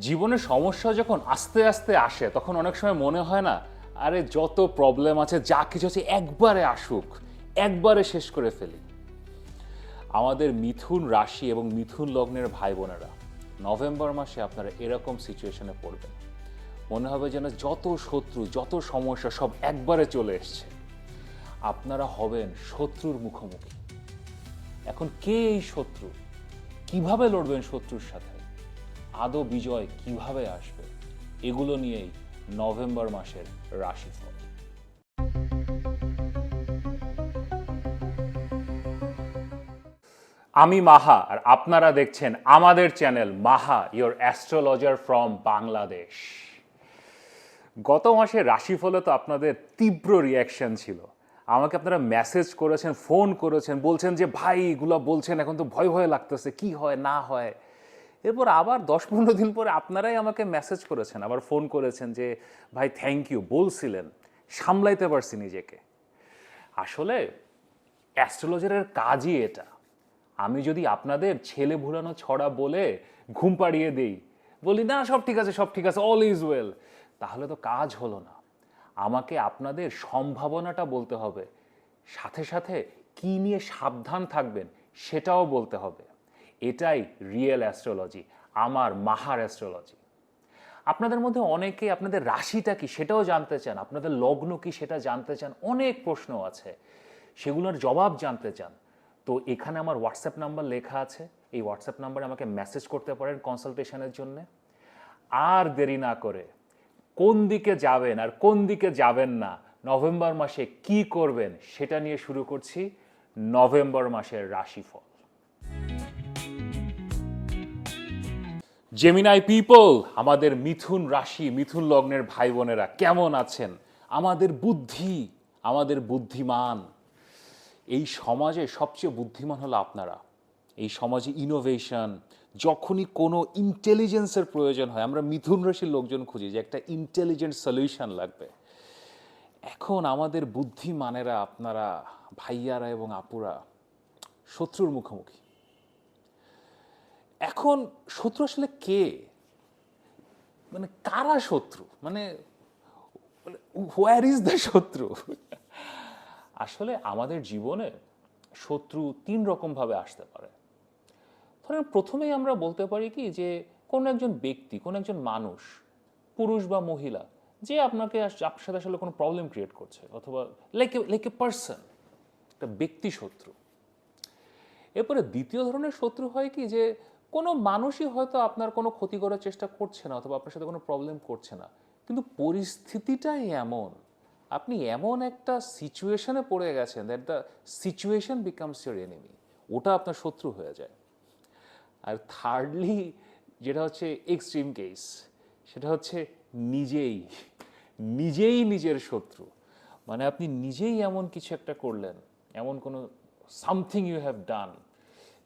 জীবনের সমস্যা যখন আস্তে আস্তে আসে, তখন অনেক সময় মনে হয় না, আরে যত প্রবলেম আছে, যা কিছু আছে একবারে আসুক, একবারে শেষ করে ফেলি। আমাদের মিথুন রাশি এবং মিথুন লগ্নের ভাই বোনেরা, নভেম্বর মাসে আপনারা এরকম সিচুয়েশনে পড়বেন। মনে হবে যেন যত শত্রু, যত সমস্যা সব একবারে চলে এসছে। আপনারা হবেন শত্রুর মুখোমুখি। এখন কে এই শত্রু? কীভাবে লড়বেন শত্রুর সাথে? আদৌ বিজয় কীভাবে আসবে? এগুলো নিয়েই নভেম্বর মাসের রাশিফল। আমি মাহা, আর আপনারা দেখছেন আমাদের channel Maha your astrologer from Bangladesh. গত মাসে রাশিফলে তো আপনাদের তীব্র রিয়াকশন ছিল। আমাকে আপনারা মেসেজ করেছেন ফোন করেছেন, বলছেন যে, ভাই, এগুলো বলছেন, এখন তো ভয় ভয় লাগতেছে, কি হয়, না হয়? এরপর আবার দশ পনেরো দিন পরে আপনারাই আমাকে মেসেজ করেছেন, আবার ফোন করেছেন যে, ভাই থ্যাংক ইউ বলছিলেন, সামলাইতে পারছি নিজেকে। আসলে অ্যাস্ট্রোলজারের কাজই এটা। আমি যদি আপনাদের ছেলে ভুলানো ছড়া বলে ঘুম পাড়িয়ে দেই, বলি, না, সব ঠিক আছে, সব ঠিক আছে অল ইজ ওয়েল তাহলে তো কাজ হলো না। আমাকে আপনাদের সম্ভাবনাটা বলতে হবে। সাথে সাথে কি নিয়ে সাবধান থাকবেন সেটাও বলতে হবে। এটাই রিয়েল অ্যাস্ট্রোলজি আমার মাহার অ্যাস্ট্রোলজি আপনাদের মধ্যে অনেকে আপনাদের রাশিটা কি সেটাও জানতে চান, আপনাদের লগ্ন কি সেটা জানতে চান, অনেক প্রশ্ন আছে। সেগুলোর জবাব জানতে চান। তো এখানে আমার হোয়াটসঅ্যাপ নাম্বার লেখা আছে। এই হোয়াটসঅ্যাপ নাম্বারে আমাকে মেসেজ করতে পারেন কনসালটেশনের জন্য। আর দেরি না করে, কোন দিকে যাবেন আর কোন দিকে যাবেন না, নভেম্বর মাসে কি করবেন সেটা নিয়ে শুরু করছি। নভেম্বর মাসের রাশিফল। জেমিনাই পিপল আমাদের মিথুন রাশি, মিথুন লগ্নের ভাই বোনেরা কেমন আছেন? আমাদের বুদ্ধি, আমাদের বুদ্ধিমান। এই সমাজে সবচেয়ে বুদ্ধিমান হলো আপনারা। এই সমাজে ইনোভেশন যখনই কোনো ইন্টেলিজেন্সের প্রয়োজন হয়, আমরা মিথুন রাশির লোকজন খুঁজি যে একটা ইন্টেলিজেন্ট সলিউশন লাগবে। এখন আমাদের বুদ্ধিমানেরা, আপনারা, ভাইয়ারা এবং আপুরা, শত্রুর মুখোমুখি। এখন শত্রু আসলে কে? মানে কারা শত্রু? মানে হোয়ার ইজ দ্য শত্রু? আসলে আমাদের জীবনে শত্রু তিন রকমভাবে আসতে পারে। ধরেন প্রথমেই আমরা বলতে পারি কি যে, কোনো একজন ব্যক্তি, কোনো একজন মানুষ, পুরুষ বা মহিলা, যে আপনাকে আপনার সাথে আসলে কোনো প্রবলেম ক্রিয়েট করছে অথবা লাইক লাইক এ পার্সন একটা ব্যক্তি শত্রু। এরপরে দ্বিতীয় ধরনের শত্রু হয় কি যে কোনো মানুষই হয়তো আপনার কোনো ক্ষতি করার চেষ্টা করছে না অথবা আপনার সাথে কোনো প্রবলেম করছে না। কিন্তু পরিস্থিতিটাই এমন। আপনি এমন একটা সিচুয়েশনে পড়ে গেছেন that the situation becomes your enemy ওটা আপনার শত্রু হয়ে যায়। আর থার্ডলি যেটা হচ্ছে এক্সট্রিম কেস সেটা হচ্ছে নিজেই নিজেই নিজের শত্রু। মানে আপনি নিজেই এমন কিছু একটা করলেন, এমন কোনো সামথিং ইউ হ্যাভ ডান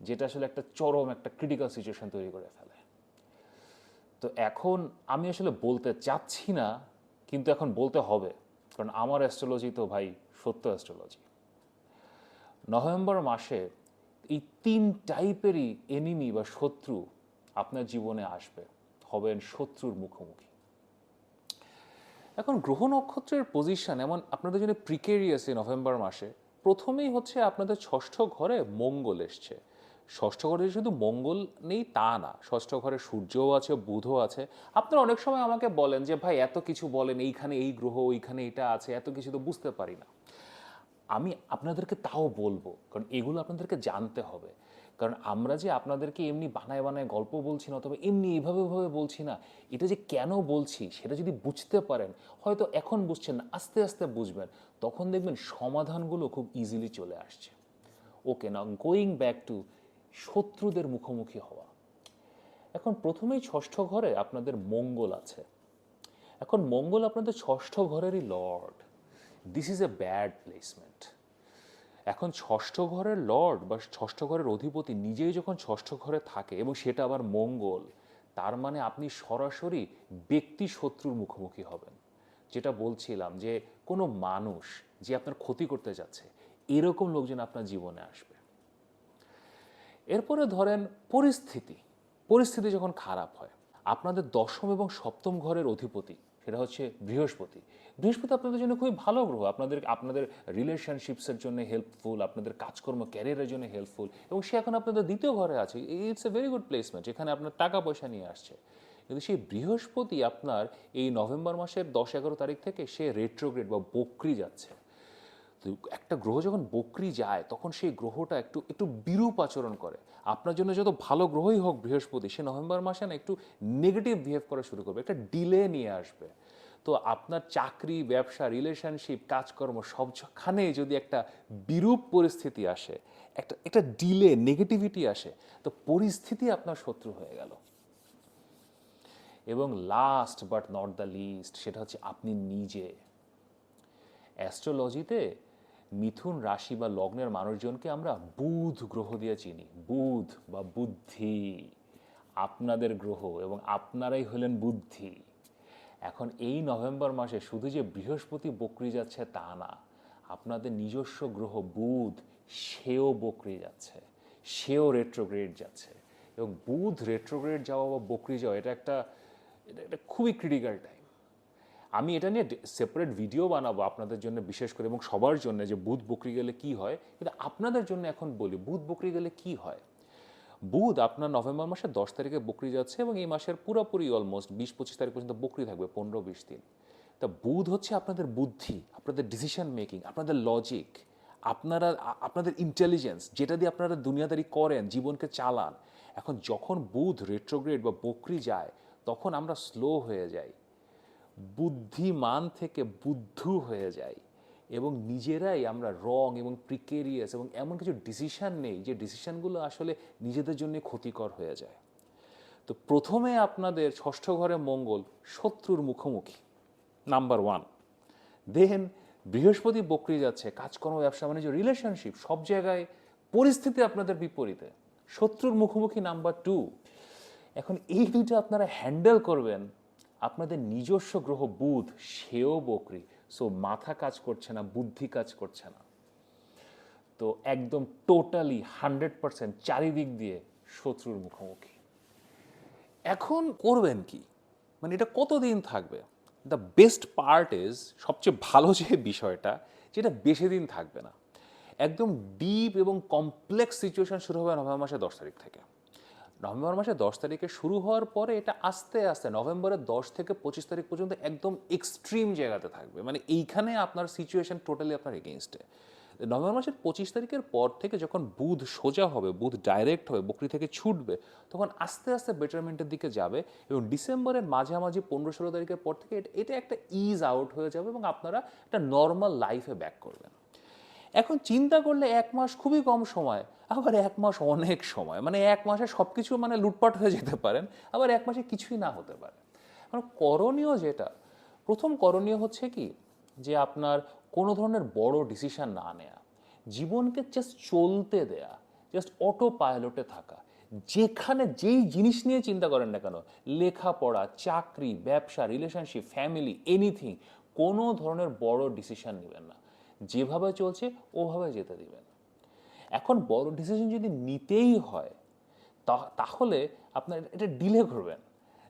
যেটা আসলে একটা চরম একটা ক্রিটিক্যাল সিচুয়েশন তৈরি করে ফেলে। তো এখন আমি আসলে বলতে চাচ্ছি না, কিন্তু এখন বলতে হবে, কারণ আমার অ্যাস্ট্রোলজি তো ভাই সত্য অ্যাস্ট্রোলজি নভেম্বর মাসে এই তিন টাইপেরই এনিমি বা শত্রু আপনার জীবনে আসবে, হবেন শত্রুর মুখোমুখি। এখন গ্রহ নক্ষত্রের পজিশন এমন আপনাদের জন্য প্রিকেরিয়াস নভেম্বর মাসে, প্রথমেই হচ্ছে আপনাদের ষষ্ঠ ঘরে মঙ্গল এসছে। ষষ্ঠ ঘরে শুধু মঙ্গল নেই, তা না। ষষ্ঠ ঘরে সূর্যও আছে, বুধও আছে। আপনারা অনেক সময় আমাকে বলেন যে, ভাই, এত কিছু বলেন, এইখানে এই গ্রহ, ওইখানে এটা আছে, এত কিছু তো বুঝতে পারি না। আমি আপনাদেরকে তাও বলব, কারণ এগুলো আপনাদেরকে জানতে হবে। কারণ আমরা যে আপনাদেরকে এমনি বানায় বানায় গল্প বলছি না, অথবা এমনি এইভাবে ভাবে বলছি না, এটা যে কেন বলছি, সেটা যদি বুঝতে পারেন, হয়তো এখন বুঝছেন না, আস্তে আস্তে বুঝবেন, তখন দেখবেন সমাধানগুলো খুব ইজিলি চলে আসছে। ওকে না গোয়িং ব্যাক টু শত্রুদের মুখোমুখি হওয়া। এখন প্রথমেই ষষ্ঠ ঘরে আপনাদের মঙ্গল আছে। এখন মঙ্গল আপনাদের ষষ্ঠ ঘরেরই lord. This is a bad placement এখন ষষ্ঠ ঘরের লর্ড বা ষষ্ঠ ঘরের অধিপতি নিজেই যখন ষষ্ঠ ঘরে থাকে এবং সেটা আবার মঙ্গল, তার মানে আপনি সরাসরি ব্যক্তি শত্রুর মুখোমুখি হবেন। যেটা বলছিলাম যে কোনো মানুষ যে আপনার ক্ষতি করতে যাচ্ছে, এরকম লোকজন আপনার জীবনে আসবে। এরপরে ধরেন পরিস্থিতি। পরিস্থিতি যখন খারাপ হয়, আপনাদের দশম এবং সপ্তম ঘরের অধিপতি সেটা হচ্ছে বৃহস্পতি। বৃহস্পতি আপনাদের জন্য খুবই ভালো গ্রহ, আপনাদের আপনাদের রিলেশনশিপসের জন্য হেল্পফুল আপনাদের কাজকর্ম ক্যারিয়ারের জন্য হেল্পফুল এবং সে এখন আপনাদের দ্বিতীয় ঘরে আছে। It's a very good placement যেখানে আপনার টাকা পয়সা নিয়ে আসছে। কিন্তু সেই বৃহস্পতি আপনার এই নভেম্বর মাসের দশ এগারো তারিখ থেকে সে রেট্রোগ্রেড বা বক্রি যাচ্ছে। একটা গ্রহ যখন বকরি যায়, তখন সেই গ্রহটা একটু একটু বিরূপ আচরণ করে। আপনার জন্য যত ভালো গ্রহই হোক বৃহস্পতি, সে নভেম্বর মাসে না একটু নেগেটিভ বিহেভ করা শুরু করবে, একটা ডিলে নিয়ে আসবে। তো আপনার চাকরি, ব্যবসা রিলেশনশিপ কাজকর্ম সবখানে যদি একটা বিরূপ পরিস্থিতি আসে, একটা একটা ডিলে নেগেটিভিটি আসে, তো পরিস্থিতি আপনার শত্রু হয়ে গেল। এবং last but not the least সেটা হচ্ছে আপনি নিজে। অ্যাস্ট্রোলজিতে মিথুন রাশি বা লগ্নের মানুষজনকে আমরা বুধ গ্রহ দিয়ে চিনি। বুধ বা বুদ্ধি। আপনাদের গ্রহ এবং আপনারাই হলেন বুদ্ধি। এখন এই নভেম্বর মাসে শুধু যে বৃহস্পতি বকরি যাচ্ছে তা না, আপনাদের নিজস্ব গ্রহ বুধ, সেও বকরি যাচ্ছে, সেও রেট্রোগ্রেড যাচ্ছে। এবং বুধ রেট্রোগ্রেড যাওয়া বা বকরি যাওয়া, এটা একটা, এটা খুবই ক্রিটিক্যাল টাইম আমি এটা নিয়ে সেপারেট ভিডিও বানাবো আপনাদের জন্য বিশেষ করে এবং সবার জন্য যে বুধ বকরি গেলে কি হয় কিন্তু আপনাদের জন্য এখন বলি, বুধ বকরি গেলে কি হয়? বুধ আপনার নভেম্বর মাসের দশ তারিখে বকরি যাচ্ছে এবং এই মাসের পুরোপুরি অলমোস্ট বিশ, পঁচিশ তারিখ পর্যন্ত বকরি থাকবে, পনেরো, বিশ দিন। তা বুধ হচ্ছে আপনাদের বুদ্ধি, আপনাদের ডিসিশন মেকিং আপনাদের লজিক আপনারা আপনাদের ইন্টেলিজেন্স যেটা দিয়ে আপনারা দুনিয়াদারি করেন, জীবনকে চালান। এখন যখন বুধ রেট্রোগ্রেড বা বকরি যায়, তখন আমরা স্লো হয়ে যাই। বুদ্ধিমান থেকে বুদ্ধু হয়ে যাই এবং নিজেরাই আমরা রং এবং প্রিকেরিয়াস এবং এমন কিছু ডিসিশান নেই যে ডিসিশানগুলো আসলে নিজেদের জন্য ক্ষতিকর হয়ে যায়। তো প্রথমে আপনাদের ষষ্ঠ ঘরে মঙ্গল, শত্রুর মুখোমুখি। নাম্বার ওয়ান দেন বৃহস্পতি বকরি যাচ্ছে, কাজকর্ম, ব্যবসা বাণিজ্য রিলেশনশিপ সব জায়গায় পরিস্থিতি আপনাদের বিপরীতে। শত্রুর মুখোমুখি নাম্বার টু এখন এই দুইটা আপনারা হ্যান্ডেল করবেন। আপনাদের নিজস্ব গ্রহ বুধ, সেও বকরি। সো মাথা কাজ করছে না, বুদ্ধি কাজ করছে না। তো একদম টোটালি হান্ড্রেড পার্সেন্ট চারিদিক দিয়ে শত্রুর মুখোমুখি। এখন করবেন কি? মানে এটা কতদিন থাকবে? দ্য বেস্ট পার্ট ইজ সবচেয়ে ভালো যে বিষয়টা, যেটা বেশি দিন থাকবে না। একদম ডিপ এবং কমপ্লেক্স সিচুয়েশন শুরু হবে নভেম্বর মাসের দশ তারিখ থেকে। নভেম্বর মাসের দশ তারিখে শুরু হওয়ার পরে এটা আস্তে আস্তে নভেম্বরের দশ থেকে পঁচিশ তারিখ পর্যন্ত একদম এক্সট্রিম জায়গাতে থাকবে। মানে এইখানে আপনার সিচুয়েশন টোটালি আপনার এগেনস্টে নভেম্বর মাসের পঁচিশ তারিখের পর থেকে যখন বুধ সোজা হবে, বুধ ডাইরেক্ট হবে, বকরি থেকে ছুটবে, তখন আস্তে আস্তে বেটারমেন্টের দিকে যাবে এবং ডিসেম্বরের মাঝামাঝি পনেরো ষোলো তারিখের পর থেকে এটা একটা ইজ আউট হয়ে যাবে এবং আপনারা একটা নর্মাল লাইফে ব্যাক করবেন। এখন চিন্তা করলে এক মাস খুবই কম সময়। আবার এক মাস অনেক সময় মানে এক মাসে সব কিছু মানে লুটপাট হয়ে যেতে পারেন, আবার এক মাসে কিছুই না হতে পারে। কারণ করণীয় যেটা, প্রথম করণীয় হচ্ছে কি, যে আপনার কোনো ধরনের বড় ডিসিশন না নেয়া, জীবনকে জাস্ট চলতে দেয়া জাস্ট অটো পাইলটে থাকা, যেখানে যেই জিনিস নিয়ে চিন্তা করেন না কেন, লেখাপড়া, চাকরি, ব্যবসা রিলেশনশিপ ফ্যামিলি এনিথিং কোনো ধরনের বড় ডিসিশন নেবেন না। যেভাবে চলছে, ওভাবে যেতে দিবেন। এখন বড় ডিসিশন যদি নিতেই হয় তাহলে আপনার এটা ডিলে করবেন।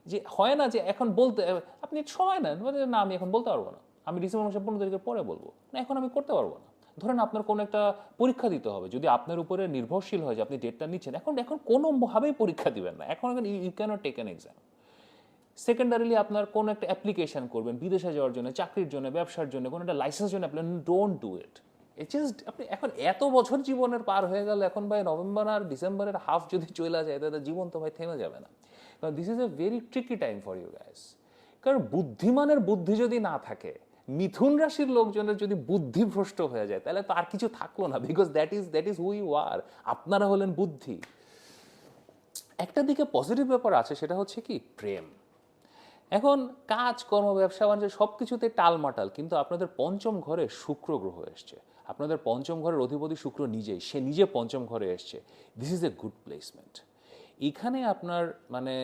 যে হয় না যে এখন বলতে আপনি সময় নেন বলে, না আমি এখন বলতে পারব না। আমি ডিসেম্বর মাসের পনেরো তারিখের পরে বলব। না এখন আমি করতে পারব না। ধরেন আপনার কোনো একটা পরীক্ষা দিতে হবে। যদি আপনার উপরে নির্ভরশীল হয় যে আপনি ডেটটা নিচ্ছেন এখন এখন কোনোভাবেই পরীক্ষা দিবেন না। এখন এখন you can't take an exam secondarily আপনার কোনো একটা অ্যাপ্লিকেশন করবেন বিদেশে যাওয়ার জন্য চাকরির জন্য ব্যবসার জন্য কোনো একটা লাইসেন্স জন্য apply don't do it just আপনি এখন এত বছর জীবনের পার হয়ে গেল, এখন ভাই নভেম্বর আর ডিসেম্বরের হাফ যদি চলে যায়, তাহলে জীবন তো ভাই থেমে যাবে না। কারণ this is a very tricky time for you guys কারণ বুদ্ধিমানের বুদ্ধি যদি না থাকে, মিথুন রাশির লোকজনের যদি বুদ্ধি ভ্রষ্ট হয়ে যায়, তাহলে তো আর কিছু থাকল না because that is that is who are আপনারা হলেন বুদ্ধি। একটা দিকে পজিটিভ ব্যাপার আছে, সেটা হচ্ছে কি? প্রেম। এখন কাজ, কর্ম, ব্যবসা, বাণিজ্য সব কিছুতে টালমাটাল, কিন্তু আপনাদের পঞ্চম ঘরে শুক্র গ্রহ এসছে। আপনাদের পঞ্চম ঘরের অধিপতি শুক্র নিজেই, সে নিজে পঞ্চম ঘরে এসছে। This is a good placement এখানে আপনার মানে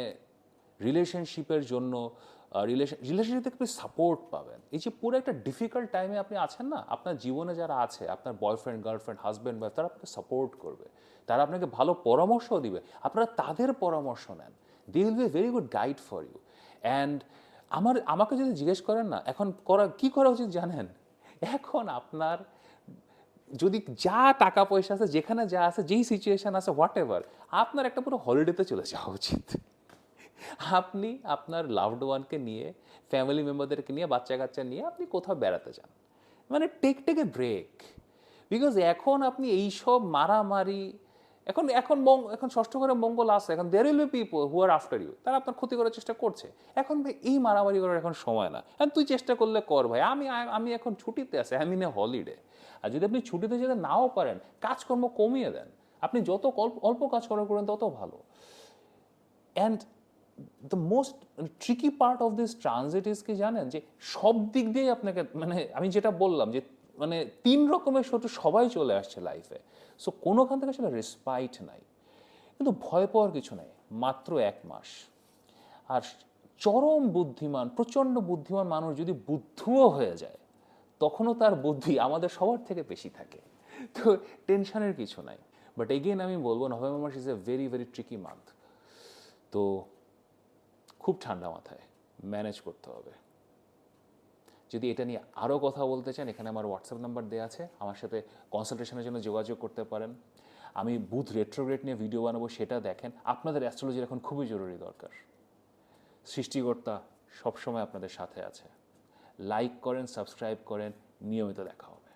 রিলেশনশিপের জন্য রিলেশন রিলেশনশিপ থেকে আপনি সাপোর্ট পাবেন। এই যে পুরো একটা ডিফিকাল্ট টাইমে আপনি আছেন না, আপনার জীবনে যারা আছে, আপনার বয়ফ্রেন্ড গার্লফ্রেন্ড হাজব্যান্ড ওয়াইফ তারা আপনাকে সাপোর্ট করবে। তারা আপনাকে ভালো পরামর্শ দিবে। আপনারা তাদের পরামর্শ নেন। They will be very good guide for you and আমার আমাকে যদি জিজ্ঞেস করেন না, এখন করা কী করা উচিত জানেন? এখন আপনার যদি যা টাকা পয়সা আছে, যেখানে যা আছে, যেই সিচুয়েশান আছে হোয়াট এভার আপনার একটা পুরো হলিডেতে চলে যাওয়া উচিত। আপনি আপনার লাভড ওয়ানকে নিয়ে ফ্যামিলি মেম্বারদেরকে নিয়ে বাচ্চা কাচ্চা নিয়ে আপনি কোথাও বেড়াতে যান। মানে take take a break because এখন আপনি এইসব মারামারি এখন এখন এখন ষষ্ঠ ঘরে মঙ্গল আছে, এখন there will people who are after you তারা আপনার ক্ষতি করার চেষ্টা করছে। এখন ভাই, এই মারামারি করার এখন সময় না। এখন তুই চেষ্টা করলে কর ভাই, আমি আমি এখন ছুটিতে আছি আই মিন এ হলিডে আর যদি আপনি ছুটিতে যেতে নাও পারেন, কাজকর্ম কমিয়ে দেন। আপনি যত অল্প অল্প কাজ করার করেন, তত ভালো। And the most tricky part of this transit is কি জানেন? যে সব দিক দিয়ে আপনাকে মানে আমি যেটা বললাম যে মানে তিন রকমের শত্রু সবাই চলে আসছে লাইফে সো কোনোখান থেকে আসলে রেসপাইট নাই। কিন্তু ভয় পাওয়ার কিছু নাই, মাত্র এক মাস। আর চরম বুদ্ধিমান, প্রচণ্ড বুদ্ধিমান মানুষ যদি বুদ্ধুও হয়ে যায়, তখনও তার বুদ্ধি আমাদের সবার থেকে বেশি থাকে। তো টেনশনের কিছু নাই। বাট এগেন আমি বলব, November mass is a very very tricky month তো খুব ঠান্ডা মাথায়। ম্যানেজ করতে হবে। যদি এটা নিয়ে আরও কথা বলতে চান, এখানে আমার হোয়াটসঅ্যাপ নাম্বার দেওয়া আছে। আমার সাথে কনসালটেশনের জন্য যোগাযোগ করতে পারেন। আমি বুথ রেট্রোগ্রেড নিয়ে ভিডিও বানাবো, সেটা দেখেন। আপনাদের অ্যাস্ট্রোলজির এখন খুবই জরুরি দরকার। সৃষ্টিকর্তা সবসময় আপনাদের সাথে আছে। লাইক করেন সাবস্ক্রাইব করেন, নিয়মিত দেখা হবে।